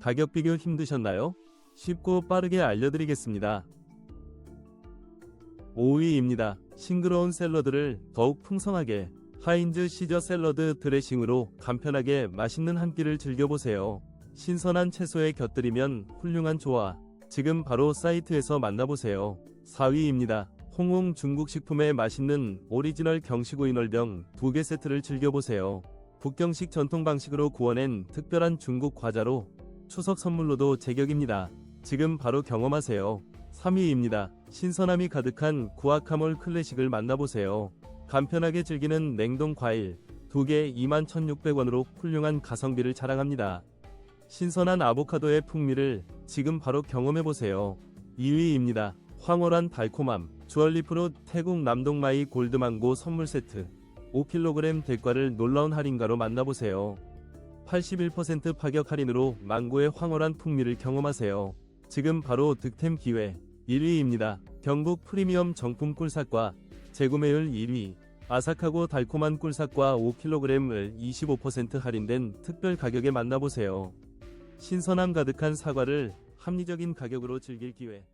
가격 비교 힘드셨나요? 쉽고 빠르게 알려드리겠습니다. 5위입니다. 싱그러운 샐러드를 더욱 풍성하게 하인즈 시저 샐러드 드레싱으로 간편하게 맛있는 한 끼를 즐겨보세요. 신선한 채소에 곁들이면 훌륭한 조화. 지금 바로 사이트에서 만나보세요. 4위입니다. 홍홍 중국식품의 맛있는 오리지널 경식 오이널병 2개 세트를 즐겨보세요. 북경식 전통 방식으로 구워낸 특별한 중국 과자로 추석 선물로도 제격입니다. 지금 바로 경험하세요. 3위입니다. 신선함이 가득한 구아카몰 클래식을 만나보세요. 간편하게 즐기는 냉동 과일 2개 21,600원으로 훌륭한 가성비를 자랑합니다. 신선한 아보카도의 풍미를 지금 바로 경험해보세요. 2위입니다. 황홀한 달콤함 주얼리프로 태국 남동마이 골드망고 선물 세트 5kg 대가를 놀라운 할인가로 만나보세요. 81% 파격 할인으로 망고의 황홀한 풍미를 경험하세요. 지금 바로 득템 기회 1위입니다. 경북 프리미엄 정품 꿀삭과 재구매율 1위 아삭하고 달콤한 꿀삭과 5kg을 25% 할인된 특별 가격에 만나보세요. 신선함 가득한 사과를 합리적인 가격으로 즐길 기회